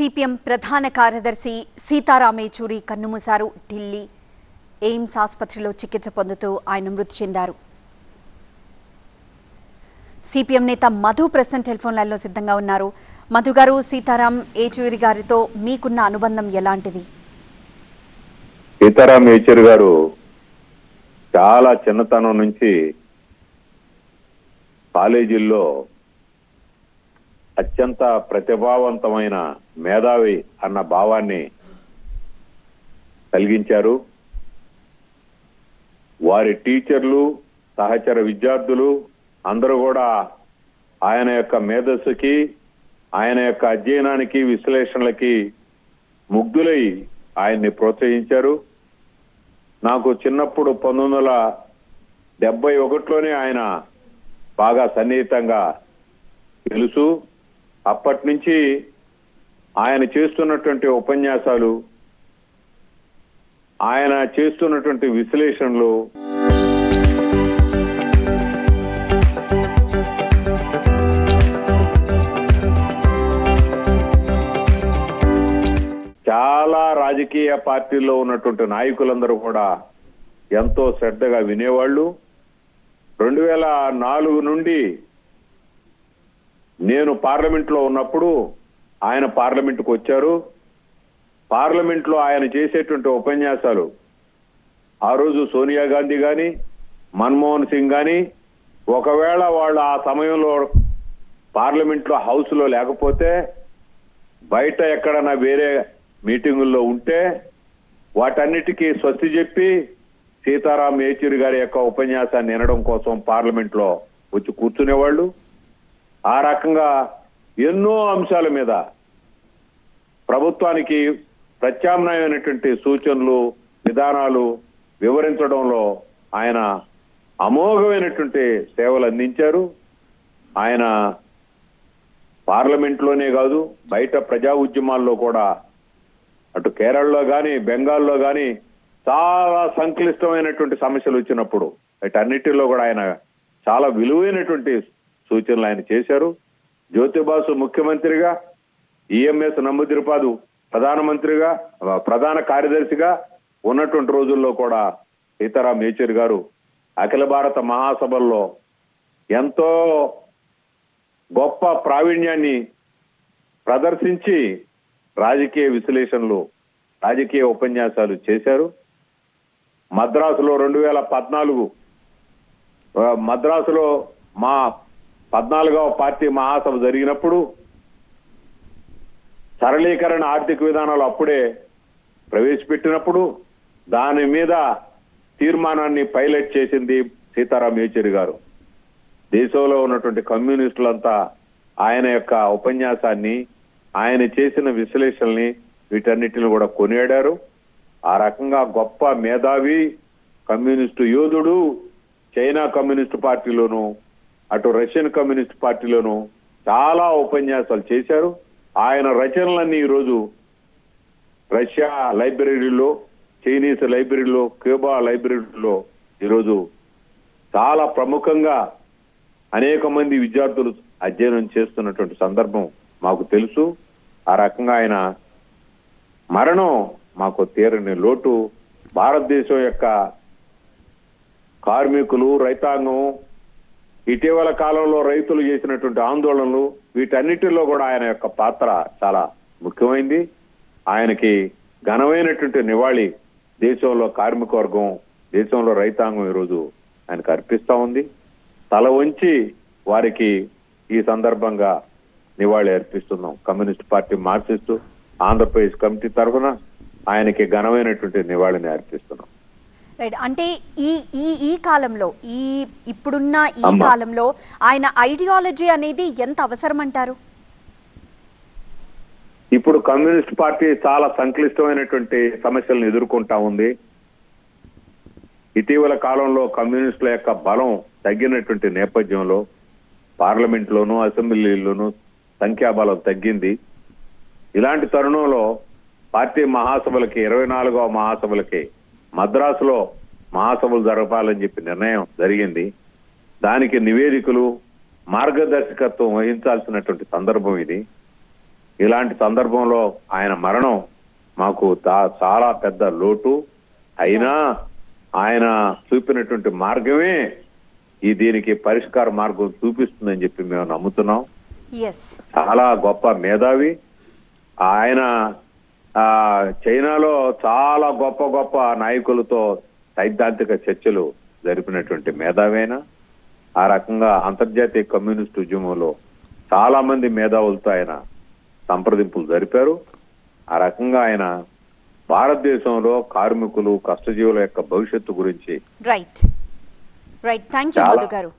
CPM ప్రధాన కార్యదర్శి సీతారాం యేచూరి కన్నుమూశారు. ఢిల్లీ ఎయిమ్స్ ఆసుపత్రిలో చికిత్స పొందుతూ ఆయన మృతి చెందారు. సిపిఎం నేత మధు ప్రస్తుతం టెలిఫోన్ లైన్లో సిద్ధంగా ఉన్నారు. మధు గారు సీతారాం ఏచూరి గారితో మీకున్న అనుబంధం ఎలాంటిది? సీతారాం యేచూరి గారు చాలా చిన్నతనం నుంచి కాలేజీల్లో అత్యంత ప్రతిభావంతమైన మేధావి అన్న భావాన్ని కలిగించారు. వారి టీచర్లు సహచర విద్యార్థులు అందరూ కూడా ఆయన యొక్క మేధస్సుకి ఆయన యొక్క అధ్యయనానికి విశ్లేషణలకి ముగ్ధులై ఆయన్ని ప్రోత్సహించారు. నాకు చిన్నప్పుడు పంతొమ్మిది వందల డెబ్బై ఒకటిలోనే ఆయన బాగా సన్నిహితంగా తెలుసు. అప్పటి నుంచి ఆయన చేస్తున్నటువంటి ఉపన్యాసాలు ఆయన చేస్తున్నటువంటి విశ్లేషణలు చాలా రాజకీయ పార్టీల్లో ఉన్నటువంటి నాయకులందరూ కూడా ఎంతో శ్రద్ధగా వినేవాళ్ళు. రెండు వేల నాలుగు నుండి నేను పార్లమెంట్లో ఉన్నప్పుడు ఆయన పార్లమెంట్కి వచ్చారు. పార్లమెంట్లో ఆయన చేసేటువంటి ఉపన్యాసాలు ఆ రోజు సోనియా గాంధీ కానీ మన్మోహన్ సింగ్ కానీ ఒకవేళ వాళ్ళు ఆ సమయంలో పార్లమెంట్లో హౌస్లో లేకపోతే బయట ఎక్కడన్నా వేరే మీటింగుల్లో ఉంటే వాటన్నిటికీ స్వస్తి చెప్పి సీతారాం యేచూరి గారి యొక్క ఉపన్యాసాన్ని వినడం కోసం పార్లమెంట్లో వచ్చి కూర్చునేవాళ్ళు. ఆ రకంగా ఎన్నో అంశాల మీద ప్రభుత్వానికి ప్రత్యామ్నాయమైనటువంటి సూచనలు విధానాలు వివరించడంలో ఆయన అమోఘమైనటువంటి సేవలు అందించారు. ఆయన పార్లమెంట్లోనే కాదు బయట ప్రజా ఉద్యమాల్లో కూడా అటు కేరళలో కానీ బెంగాల్లో కానీ చాలా సంక్లిష్టమైనటువంటి సమస్యలు వచ్చినప్పుడు వీటన్నిటిలో కూడా ఆయన చాలా విలువైనటువంటి సూచనలు ఆయన చేశారు. జ్యోతిబాసు ముఖ్యమంత్రిగా ఈఎంఎస్ నమ్ముదిరిపాదు ప్రధానమంత్రిగా ప్రధాన కార్యదర్శిగా ఉన్నటువంటి రోజుల్లో కూడా సీతారాం యేచూరి గారు అఖిల భారత మహాసభల్లో ఎంతో గొప్ప ప్రావీణ్యాన్ని ప్రదర్శించి రాజకీయ విశ్లేషణలు రాజకీయ ఉపన్యాసాలు చేశారు. మద్రాసులో రెండు వేల పద్నాలుగు మద్రాసులో మా పద్నాలుగవ పార్టీ మహాసభ జరిగినప్పుడు సరళీకరణ ఆర్థిక విధానాలు అప్పుడే ప్రవేశపెట్టినప్పుడు దాని మీద తీర్మానాన్ని పైలట్ చేసింది సీతారాం యేచూరి గారు. దేశంలో ఉన్నటువంటి కమ్యూనిస్టులంతా ఆయన యొక్క ఉపన్యాసాన్ని ఆయన చేసిన విశ్లేషణని వీటన్నిటిని కూడా కొనియాడారు. ఆ రకంగా గొప్ప మేధావి కమ్యూనిస్టు యోధుడు చైనా కమ్యూనిస్టు పార్టీలోనూ అటు రష్యన్ కమ్యూనిస్ట్ పార్టీలోనూ చాలా ఉపన్యాసాలు చేశారు. ఆయన రచనలన్నీ ఈరోజు రష్యా లైబ్రరీలో చైనీస్ లైబ్రరీలో క్యూబా లైబ్రరీలో ఈరోజు చాలా ప్రముఖంగా అనేక మంది విద్యార్థులు అధ్యయనం చేస్తున్నటువంటి సందర్భం మాకు తెలుసు. ఆ రకంగా ఆయన మరణం మాకు తీరని లోటు. భారతదేశం యొక్క కార్మికులు రైతాంగం ఇటీవల కాలంలో రైతులు చేసినటువంటి ఆందోళనలు వీటన్నిటిలో కూడా ఆయన యొక్క పాత్ర చాలా ముఖ్యమైంది. ఆయనకి ఘనమైనటువంటి నివాళి దేశంలో కార్మిక వర్గం దేశంలో రైతాంగం ఈరోజు ఆయనకు అర్పిస్తా ఉంది. తల వంచి వారికి ఈ సందర్భంగా నివాళి అర్పిస్తున్నాం. Communist party Marxist Andhra Pradesh committee తరఫున ఆయనకి ఘనమైనటువంటి నివాళిని అర్పిస్తున్నాం. రైట్ అంటే ఈ ఈ ఈ కాలంలో ఈ ఇప్పుడున్న ఈ. కాలంలో ఆయన ఐడియాలజీ అనేది ఎంత అవసరం అంటారు ఇప్పుడు కమ్యూనిస్ట్ పార్టీ చాలా సంక్లిష్టమైనటువంటి సమస్యలను ఎదుర్కొంటా ఉంది. ఇటీవల కాలంలో కమ్యూనిస్టుల యొక్క బలం తగ్గినటువంటి నేపథ్యంలో పార్లమెంట్ లోను అసెంబ్లీలోను సంఖ్యాబలం తగ్గింది. ఇలాంటి తరుణంలో పార్టీ మహాసభలకి ఇరవై నాలుగవ మహాసభలకి మద్రాసులో మహాసభలు జరపాలని చెప్పి నిర్ణయం జరిగింది. దానికి నివేదికలు మార్గదర్శకత్వం వహించాల్సినటువంటి సందర్భం ఇది. ఇలాంటి సందర్భంలో ఆయన మరణం మాకు చాలా పెద్ద లోటు. అయినా ఆయన చూపినటువంటి మార్గమే ఈ దీనికి పరిష్కార మార్గం చూపిస్తుందని చెప్పి మేము నమ్ముతున్నాం. చాలా గొప్ప మేధావి. ఆయన ఆ చైనాలో చాలా గొప్ప గొప్ప నాయకులతో సైద్ధాంతిక చర్చలు జరిపినటువంటి మేధావైన? ఆ రకంగా అంతర్జాతీయ కమ్యూనిస్ట్ ఉద్యమంలో చాలా మంది మేధావులతో ఆయన సంప్రదింపులు జరిపారు. ఆ రకంగా ఆయన భారతదేశంలో కార్మికులు కష్టజీవుల యొక్క భవిష్యత్తు గురించి రైట్ రైట్ థ్యాంక్ యూ గారు.